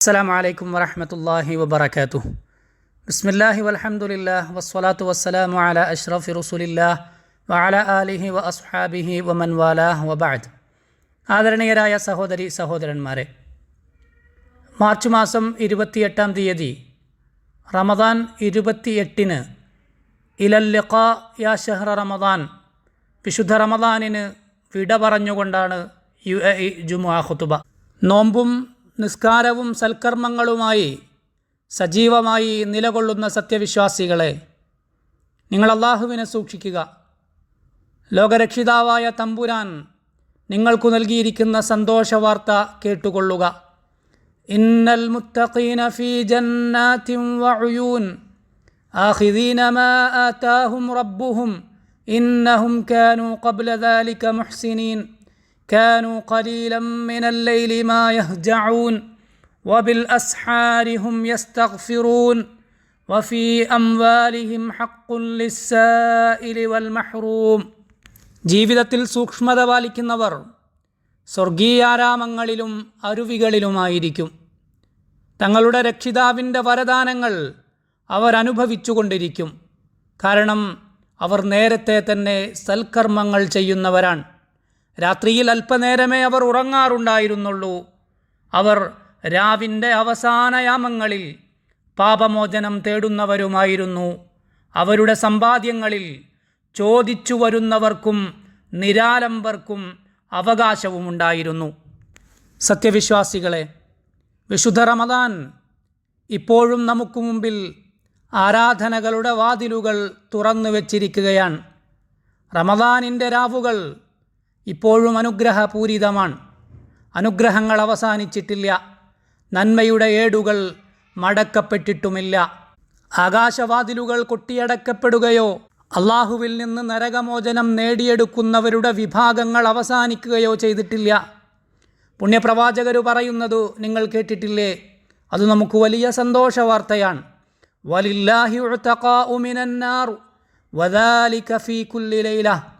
അസ്സാം വലൈക്കും വരഹമത്തല്ലാഹി വബർക്കാത്തു ബിസ്മില്ലാഹി വലഹമുല്ല വസ്വലാത്തു വസ്സലാമു അല അഷ്റഫി റസൂലില്ലാ വഅല ആലിഹി വ അസ്ഹാബിഹി വമൻ വാല വബാദ് ആദരണീയരായ സഹോദരി സഹോദരന്മാരെ മാർച്ച് മാസം ഇരുപത്തിയെട്ടാം തീയതി റമദാൻ ഇരുപത്തിയെട്ടിന് ഇലല്ലിഖ യാ ഷെഹ്റ റമദാൻ വിശുദ്ധ റമദാനിന് വിട പറഞ്ഞുകൊണ്ടാണ് യു എ ഇ ജുമുഅ ഖുതുബ. നോമ്പും നിസ്കാരവും സൽക്കർമ്മങ്ങളുമായി സജീവമായി നിലകൊള്ളുന്ന സത്യവിശ്വാസികളെ നിങ്ങൾ അള്ളാഹുവിനെ സൂക്ഷിക്കുക. ലോകരക്ഷിതാവായ തമ്പുരാൻ നിങ്ങൾക്കു നൽകിയിരിക്കുന്ന സന്തോഷ വാർത്ത കേട്ടുകൊള്ളുക. ഇന്നൽ മുത്തഖീന ഫീ ജന്നാത്തിൻ വഅയൂൻ ആഖിദീന മാ ആതാഹും റബ്ബുഹും ഇന്നഹും കാനൂ ഖബ്ല ദാലിക മുഹ്സിനീൻ. كانوا قليلا من الليل ما يهجعون وبالاسحار هم يستغفرون وفي اموالهم حق للسائل والمحروم ജീവിതത്തിൽ സൂക്ഷ്മത പാലിക്കുന്നവർ സ്വർഗീയാരാമങ്ങളിലും അരുവികളിലുമായിരിക്കും തങ്ങളുടെ രക്ഷിതാവിൻ്റെ വരദാനങ്ങൾ അവരനുഭവിച്ചുകൊണ്ടിരിക്കും കാരണം അവർ നേരത്തെ തന്നെ സൽക്കർമ്മങ്ങൾ ചെയ്യുന്നവരാണ് രാത്രിയിൽ അല്പനേരമേ അവർ ഉറങ്ങാറുണ്ടായിരുന്നുള്ളൂ. അവർ രാവിന്റെ അവസാനയാമങ്ങളിൽ പാപമോചനം തേടുന്നവരുമായിരുന്നു. അവരുടെ സമ്പാദ്യങ്ങളിൽ ചോദിച്ചു വരുന്നവർക്കും നിരാലംബർക്കും അവകാശവുമുണ്ടായിരുന്നു. സത്യവിശ്വാസികളെ വിശുദ്ധ റമദാൻ ഇപ്പോഴും നമുക്ക് മുമ്പിൽ ആരാധനകളുടെ വാതിലുകൾ തുറന്നു വച്ചിരിക്കുകയാണ് റമദാനിന്റെ രാവുകൾ ഇപ്പോഴും അനുഗ്രഹപൂരിതമാണ്. അനുഗ്രഹങ്ങൾ അവസാനിച്ചിട്ടില്ല. നന്മയുടെ ഏടുകൾ മടക്കപ്പെട്ടിട്ടുമില്ല. ആകാശവാതിലുകൾ കൊട്ടിയടക്കപ്പെടുകയോ അള്ളാഹുവിൽ നിന്ന് നരകമോചനം നേടിയെടുക്കുന്നവരുടെ വിഭാഗങ്ങൾ അവസാനിക്കുകയോ ചെയ്തിട്ടില്ല. പുണ്യപ്രവാചകർ പറയുന്നത് നിങ്ങൾ കേട്ടിട്ടില്ലേ? അത് നമുക്ക് വലിയ സന്തോഷ വാർത്തയാണ്. വലില്ലാഹി വദാലിക ഫീ കുല്ലി ലൈല.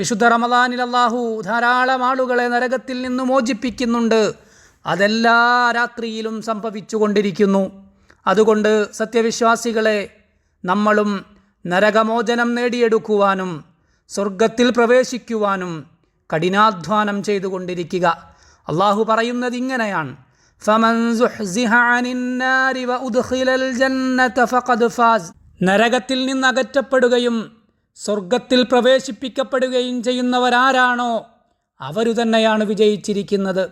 വിശുദ്ധ റമദാനിൽ അള്ളാഹു ധാരാളം ആളുകളെ നരകത്തിൽ നിന്ന് മോചിപ്പിക്കുന്നുണ്ട്. അതെല്ലാ രാത്രിയിലും സംഭവിച്ചുകൊണ്ടിരിക്കുന്നു. അതുകൊണ്ട് സത്യവിശ്വാസികളെ നമ്മളും നരകമോചനം നേടിയെടുക്കുവാനും സ്വർഗത്തിൽ പ്രവേശിക്കുവാനും കഠിനാധ്വാനം ചെയ്തുകൊണ്ടിരിക്കുക. അള്ളാഹു പറയുന്നത് ഇങ്ങനെയാണ്. നരകത്തിൽ നിന്ന് അകറ്റപ്പെടുകയും സ്വർഗത്തിൽ പ്രവേശിപ്പിക്കപ്പെടുകയും ചെയ്യുന്നവരാരാണോ അവരു തന്നെയാണ് വിജയിച്ചിരിക്കുന്നത്.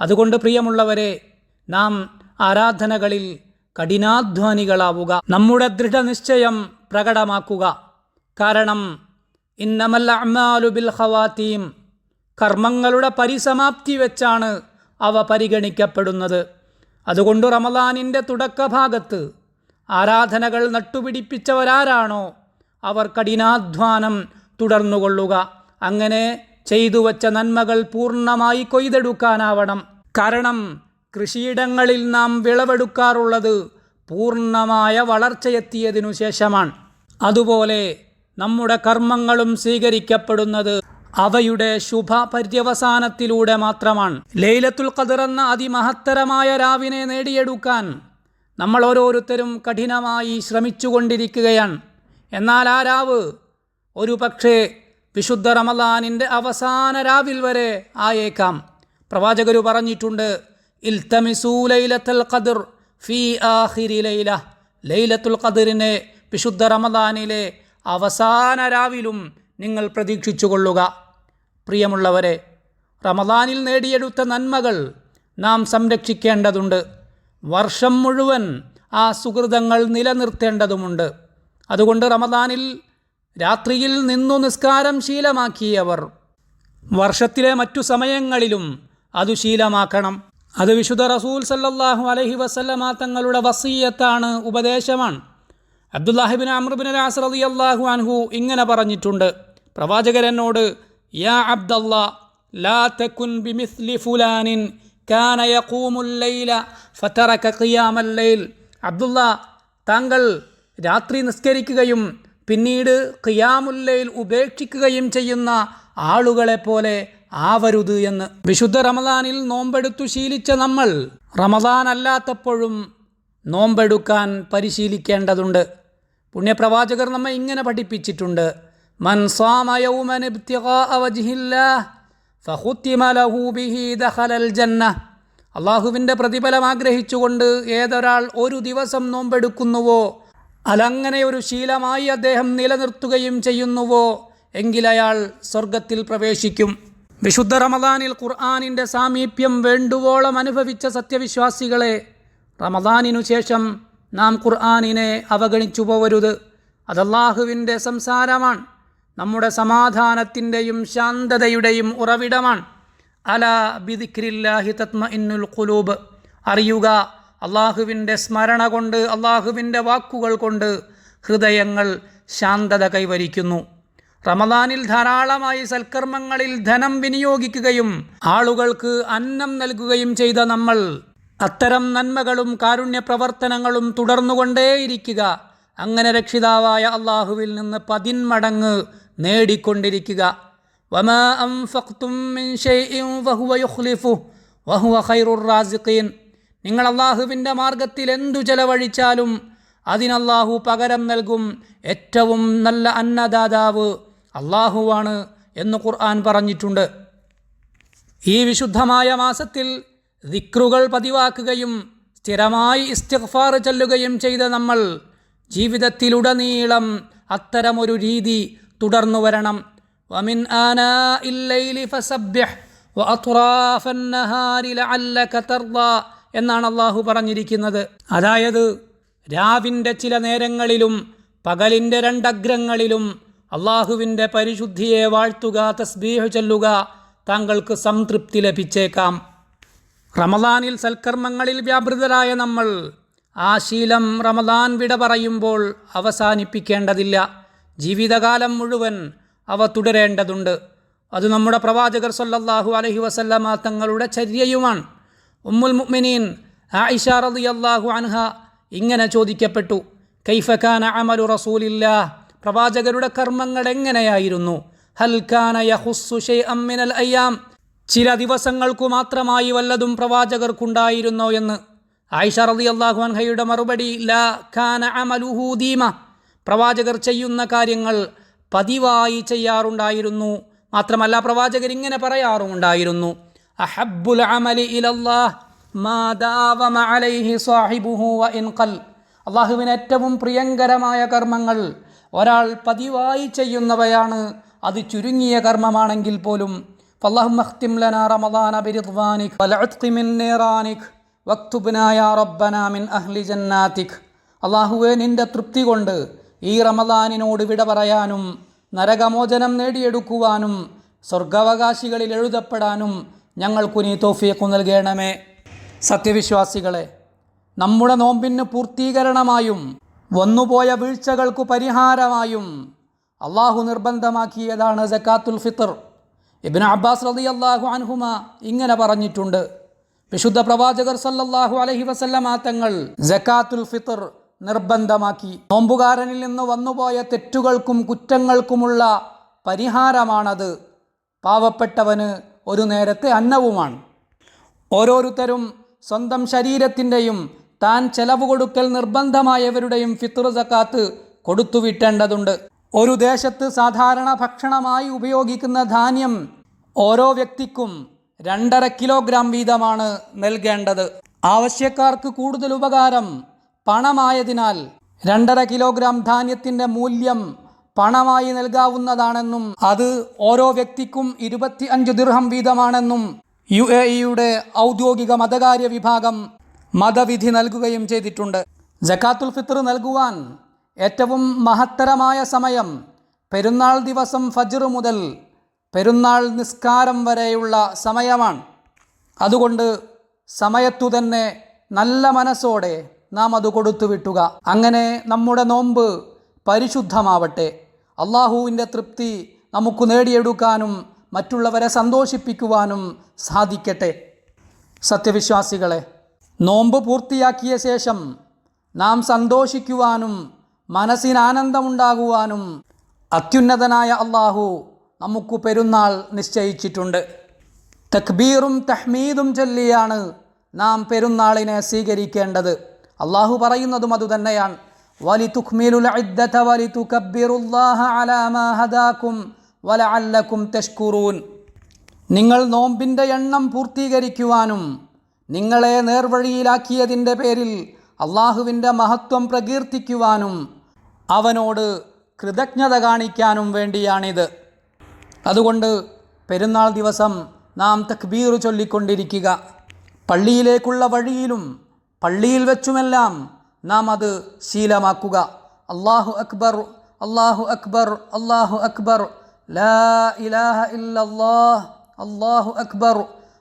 അതുകൊണ്ട് പ്രിയമുള്ളവരെ നാം ആരാധനകളിൽ കഠിനാധ്വാനികളാവുക. നമ്മുടെ ദൃഢനിശ്ചയം പ്രകടമാക്കുക. കാരണം ഇന്നമല്ല അമ്മാലു ബിൽ കർമ്മങ്ങളുടെ പരിസമാപ്തി വെച്ചാണ് അവ പരിഗണിക്കപ്പെടുന്നത്. അതുകൊണ്ട് റമദാനിന്റെ തുടക്കഭാഗത്ത് ആരാധനകൾ നട്ടുപിടിപ്പിച്ചവരാരാണോ അവർ കഠിനാധ്വാനം തുടർന്നുകൊള്ളുക. അങ്ങനെ ചെയ്തു വച്ച നന്മകൾ പൂർണമായി കൊയ്തെടുക്കാനാവണം. കാരണം കൃഷിയിടങ്ങളിൽ നാം വിളവെടുക്കാറുള്ളത് പൂർണമായ വളർച്ചയെത്തിയതിനു ശേഷമാണ്. അതുപോലെ നമ്മുടെ കർമ്മങ്ങളും സ്വീകരിക്കപ്പെടുന്നത് അവയുടെ ശുഭ പര്യവസാനത്തിലൂടെ മാത്രമാണ്. ലൈലത്തുൽ ഖദർ എന്ന അതിമഹത്തരമായ രാവിനെ നേടിയെടുക്കാൻ നമ്മൾ ഓരോരുത്തരും കഠിനമായി ശ്രമിച്ചുകൊണ്ടിരിക്കുകയാണ്. എന്നാൽ ആ രാവ് ഒരു പക്ഷേ വിശുദ്ധ റമദാനിന്റെ അവസാന രാവിൽ വരെ ആയേക്കാം. പ്രവാചകർ പറഞ്ഞിട്ടുണ്ട് ഇൽത്തമിസൂ ലൈലത്തുൽ ഖദർ ഫി ആഹിരി ലൈല. ലൈലത്തുൽ ഖദറിനെ വിശുദ്ധ റമദാനിലെ അവസാന രാവിലും നിങ്ങൾ പ്രതീക്ഷിച്ചു കൊള്ളുക പ്രിയമുള്ളവരെ റമദാനിൽ നേടിയെടുത്ത നന്മകൾ നാം സംരക്ഷിക്കേണ്ടതുണ്ട്. വർഷം മുഴുവൻ ആ സുഹൃതങ്ങൾ നിലനിർത്തേണ്ടതുമുണ്ട്. അതുകൊണ്ട് റമദാനിൽ രാത്രിയിൽ നിന്നു നിസ്കാരം ശീലമാക്കിയവർ വർഷത്തിലെ മറ്റു സമയങ്ങളിലും അത് ശീലമാക്കണം. അത് വിശുദ്ധ റസൂൽ സല്ലാഹു അലഹി വസല്ലമ തങ്ങളുടെ വസീയത്താണ് ഉപദേശമാണ്. അബ്ദുല്ലാഹിബിൻ അമ്രബിൻ അലി അള്ളാഹു അൻഹു ഇങ്ങനെ പറഞ്ഞിട്ടുണ്ട്. പ്രവാചകരെന്നോട് യാ അബ്ദല്ലാ ലാ തെക്കുൻ ബിമിസ്ലി ഫുലാനിൻ കാന യഖൂമുൽ ലൈല ഫതറക അബ്ദുള്ള താങ്കൾ രാത്രി നിസ്കരിക്കുകയും പിന്നീട് ഖിയാമുല്ലയിൽ ഉപേക്ഷിക്കുകയും ചെയ്യുന്ന ആളുകളെ പോലെ ആവരുത് എന്ന്. വിശുദ്ധ റമദാനിൽ നോമ്പെടുത്തു ശീലിച്ച നമ്മൾ റമദാൻ അല്ലാത്തപ്പോഴും നോമ്പെടുക്കാൻ പരിശീലിക്കേണ്ടതുണ്ട്. പുണ്യപ്രവാചകർ നമ്മെ ഇങ്ങനെ പഠിപ്പിച്ചിട്ടുണ്ട്. മൻ അള്ളാഹുവിന്റെ പ്രതിഫലം ആഗ്രഹിച്ചുകൊണ്ട് ഏതൊരാൾ ഒരു ദിവസം നോമ്പെടുക്കുന്നുവോ അലങ്ങനെ ഒരു ശീലമായി അദ്ദേഹം നിലനിർത്തുകയും ചെയ്യുന്നുവോ? എങ്കിലയാൾ സ്വർഗത്തിൽ പ്രവേശിക്കും. വിശുദ്ധ റമദാനിൽ ഖുർആാനിന്റെ സാമീപ്യം വേണ്ടുവോളം അനുഭവിച്ച സത്യവിശ്വാസികളെ റമദാനിനു ശേഷം നാം ഖുർആാനിനെ അവഗണിച്ചു പോവരുത്. അതല്ലാഹുവിന്റെ സംസാരമാണ്. നമ്മുടെ സമാധാനത്തിന്റെയും ശാന്തതയുടെയും ഉറവിടമാണ്. അല ബിദിക്രില്ലാഹി തത്മ ഇന്നുൽ ഖുലൂബ്. അറിയുക അള്ളാഹുവിന്റെ സ്മരണ കൊണ്ട് അള്ളാഹുവിന്റെ വാക്കുകൾ കൊണ്ട് ഹൃദയങ്ങൾ ശാന്തത കൈവരിക്കുന്നു. റമദാനിൽ ധാരാളമായി സൽക്കർമ്മങ്ങളിൽ ധനം വിനിയോഗിക്കുകയും ആളുകൾക്ക് അന്നം നൽകുകയും ചെയ്ത നമ്മൾ അത്തരം നന്മകളും കാരുണ്യ പ്രവർത്തനങ്ങളും തുടർന്നുകൊണ്ടേയിരിക്കുക. അങ്ങനെ രക്ഷിതാവായ അള്ളാഹുവിൽ നിന്ന് പതിന്മടങ്ങ് നേടിക്കൊണ്ടിരിക്കുക. വമാ അം മിൻ ഷൈഇൻ വഹുവ യുഖ്ലിഫു വഹുവ ഖൈറുർ റാസിഖീൻ. നിങ്ങൾ അള്ളാഹുവിന്റെ മാർഗത്തിൽ എന്തു ചെലവഴിച്ചാലും അതിനല്ലാഹു പകരം നൽകും ഏറ്റവും നല്ല അന്നദാതാവ് അള്ളാഹുവാണ് എന്ന് ഖുർആൻ പറഞ്ഞിട്ടുണ്ട്. ഈ വിശുദ്ധമായ മാസത്തിൽ ദിക്റുകൾ പതിവാക്കുകയും സ്ഥിരമായി ഇസ്തിഗ്ഫാർ ചൊല്ലുകയും ചെയ്ത നമ്മൾ ജീവിതത്തിലുടനീളം അത്തരമൊരു രീതി തുടർന്നു വരണം. വമിൻ ആനാ ഇല്ലൈലി ഫസബ്യഹ് വഅത്റാഫൻ ലഅല്ലക തർദാ എന്നാണ് അള്ളാഹു പറഞ്ഞിരിക്കുന്നത്. അതായത് രാവിന്റെ ചില നേരങ്ങളിലും പകലിന്റെ രണ്ടഗ്രങ്ങളിലും അള്ളാഹുവിന്റെ പരിശുദ്ധിയെ വാഴ്ത്തുക തസ്ബീഹ് ചൊല്ലുക താങ്കൾക്ക് സംതൃപ്തി ലഭിച്ചേക്കാം. റമദാനിൽ സൽക്കർമ്മങ്ങളിൽ വ്യാപൃതരായ നമ്മൾ ആ ശീലം റമദാൻ വിട പറയുമ്പോൾ അവസാനിപ്പിക്കേണ്ടതില്ല. ജീവിതകാലം മുഴുവൻ അവ തുടരേണ്ടതുണ്ട്. അത് നമ്മുടെ പ്രവാചകർ സല്ലല്ലാഹു അലഹി വസല്ലമ തങ്ങളുടെ ചര്യയുമാണ്. ഉമ്മുൽ മുഅ്മിനീൻ ആയിഷ റളിയല്ലാഹു അൻഹ ഇങ്ങനെ ചോദിക്കപ്പെട്ടു കൈഫഖാന അമലു റസൂലില്ലാ? പ്രവാചകരുടെ കർമ്മങ്ങൾ എങ്ങനെയായിരുന്നു? ഹൽ കാന യഹുസ്സു ഷൈഅം മിനൽ അയ്യാം? ചില ദിവസങ്ങൾക്കു മാത്രമായി വല്ലതും പ്രവാചകർക്കുണ്ടായിരുന്നോ എന്ന്. ആയിഷ റളിയല്ലാഹു അൻഹയുടെ മറുപടി ലാ കാന അമലുഹു ദീമ. പ്രവാചകർ ചെയ്യുന്ന കാര്യങ്ങൾ പതിവായി ചെയ്യാറുണ്ടായിരുന്നു. മാത്രമല്ല പ്രവാചകർ ഇങ്ങനെ പറയാറുമുണ്ടായിരുന്നു. അഹബ്ബുൽ അമലി ഇലല്ലാഹ് മാ ദാവമ അലൈഹി സാഹിബുഹു വ ഇൻ ഖൽ അള്ളാഹുവിന് ഏറ്റവും പ്രിയങ്കരമായ കർമ്മങ്ങൾ ഒരാൾ പതിവായി ചെയ്യുന്നവയാണ് അത് ചുരുങ്ങിയ കർമ്മമാണെങ്കിൽ പോലും فاللهم اختم لنا رمضان برضوانك والعتق من نيرانك واكتبنا يا ربنا من أهل جناتك അള്ളാഹുവെ നിന്റെ തൃപ്തി കൊണ്ട് ഈ റമദാനിനോട് വിട പറയാനും നരകമോചനം നേടിയെടുക്കുവാനും സ്വർഗാവകാശികളിൽ എഴുതപ്പെടാനും ഞങ്ങൾക്കു നീ തോഫിയക്കു നൽകണമേ. സത്യവിശ്വാസികളെ നമ്മുടെ നോമ്പിന് പൂർത്തീകരണമായും വന്നുപോയ വീഴ്ചകൾക്കു പരിഹാരമായും അള്ളാഹു നിർബന്ധമാക്കിയതാണ് ജക്കാത്തുൽ ഫിത്തർ ഇബിൻ അബ്ബാസ് റതി അള്ളാഹു അൻഹുമ ഇങ്ങനെ പറഞ്ഞിട്ടുണ്ട്. വിശുദ്ധ പ്രവാചകർ സല്ലല്ലാഹു അലഹി വസല്ലമ തങ്ങൾ ജക്കാത്തുൽ ഫിത്തർ നിർബന്ധമാക്കി. നോമ്പുകാരനിൽ നിന്ന് വന്നുപോയ തെറ്റുകൾക്കും കുറ്റങ്ങൾക്കുമുള്ള പരിഹാരമാണത്. പാവപ്പെട്ടവന് ഒരു നേരത്തെ അന്നവുമാണ്. ഓരോരുത്തരും സ്വന്തം ശരീരത്തിന്റെയും താൻ ചെലവ് കൊടുക്കൽ നിർബന്ധമായവരുടെയും ഫിത്തർ സക്കാത്ത് കൊടുത്തുവിട്ടേണ്ടതുണ്ട് ഒരു ദേശത്ത് സാധാരണ ഭക്ഷണമായി ഉപയോഗിക്കുന്ന ധാന്യം ഓരോ വ്യക്തിക്കും രണ്ടര കിലോഗ്രാം വീതമാണ് നൽകേണ്ടത്. ആവശ്യക്കാർക്ക് കൂടുതൽ ഉപകാരം പണമായതിനാൽ രണ്ടര കിലോഗ്രാം ധാന്യത്തിന്റെ മൂല്യം പണമായി നൽകാവുന്നതാണെന്നും അത് ഓരോ വ്യക്തിക്കും ഇരുപത്തി അഞ്ച് ദിർഹം വീതമാണെന്നും യു എ ഇയുടെ ഔദ്യോഗിക മതകാര്യ വിഭാഗം മതവിധി നൽകുകയും ചെയ്തിട്ടുണ്ട്. ജക്കാത്തുൽ ഫിത്തർ നൽകുവാൻ ഏറ്റവും മഹത്തരമായ സമയം പെരുന്നാൾ ദിവസം ഫജർ മുതൽ പെരുന്നാൾ നിസ്കാരം വരെയുള്ള സമയമാണ്. അതുകൊണ്ട് സമയത്തു തന്നെ നല്ല മനസ്സോടെ നാം അത് കൊടുത്തു വിട്ടുക അങ്ങനെ നമ്മുടെ നോമ്പ് പരിശുദ്ധമാവട്ടെ. അള്ളാഹുവിന്റെ തൃപ്തി നമുക്ക് നേടിയെടുക്കാനും മറ്റുള്ളവരെ സന്തോഷിപ്പിക്കുവാനും സാധിക്കട്ടെ. സത്യവിശ്വാസികളെ നോമ്പ് പൂർത്തിയാക്കിയ ശേഷം നാം സന്തോഷിക്കുവാനും മനസ്സിന് ആനന്ദമുണ്ടാകുവാനും അത്യുന്നതനായ അള്ളാഹു നമുക്ക് പെരുന്നാൾ നിശ്ചയിച്ചിട്ടുണ്ട്. തക്ബീറും തഹ്മീദും ചൊല്ലിയാണ് നാം പെരുന്നാളിനെ സ്വീകരിക്കേണ്ടത്. അള്ളാഹു പറയുന്നതും അതുതന്നെയാണ്. വലി തുഖ്മീലുൽ ഇദ്ദത വലി തുകബ്ബിറുല്ലാഹ അലാ മാ ഹദാകും വലഅല്ലകും തഷ്കുറൂൻ നിങ്ങൾ നോമ്പിന്റെ എണ്ണം പൂർത്തീകരിക്കുവാനും നിങ്ങളെ നേർവഴിയിലാക്കിയതിന്റെ പേരിൽ അള്ളാഹുവിന്റെ മഹത്വം പ്രകീർത്തിക്കുവാനും അവനോട് കൃതജ്ഞത കാണിക്കാനും വേണ്ടിയാണിത്. അതുകൊണ്ട് പെരുന്നാൾ ദിവസം നാം തക്ബീർ ചൊല്ലിക്കൊണ്ടിരിക്കുക. പള്ളിയിലേക്കുള്ള വഴിയിലും പള്ളിയിൽ വെച്ചുമെല്ലാം നാം അത് ശീലമാക്കുക. അള്ളാഹു അക്ബർ അള്ളാഹു അക്ബർ അള്ളാഹു അക്ബർ. ലാ ഇലാഹ ഇല്ലല്ലാഹ് അള്ളാഹു അക്ബർ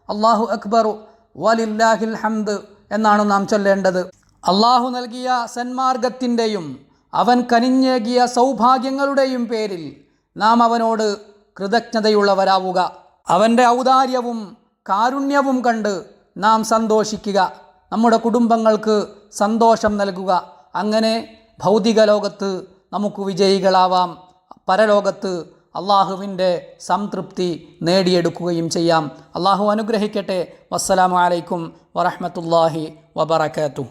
അള്ളാഹു അക്ബർ. വലില്ലാഹിൽ ഹംദ് എന്നാണ് നാം ചൊല്ലേണ്ടത്. അള്ളാഹു നൽകിയ സന്മാർഗത്തിന്റെയും അവൻ കനിഞ്ഞേകിയ സൗഭാഗ്യങ്ങളുടെയും പേരിൽ നാം അവനോട് കൃതജ്ഞതയുള്ളവരാവുക. അവന്റെ ഔദാര്യവും കാരുണ്യവും കണ്ട് നാം സന്തോഷിക്കുക. നമ്മുടെ കുടുംബങ്ങൾക്ക് സന്തോഷം നൽകുക. അങ്ങനെ ഭൗതിക ലോകത്ത് നമുക്ക് വിജയികളാവാം. പരലോകത്ത് അള്ളാഹുവിന്റെ സംതൃപ്തി നേടിയെടുക്കുകയും ചെയ്യാം. അള്ളാഹു അനുഗ്രഹിക്കട്ടെ. വസ്സലാമലൈക്കും വറഹമത്തല്ലാഹി വബർക്കാത്തു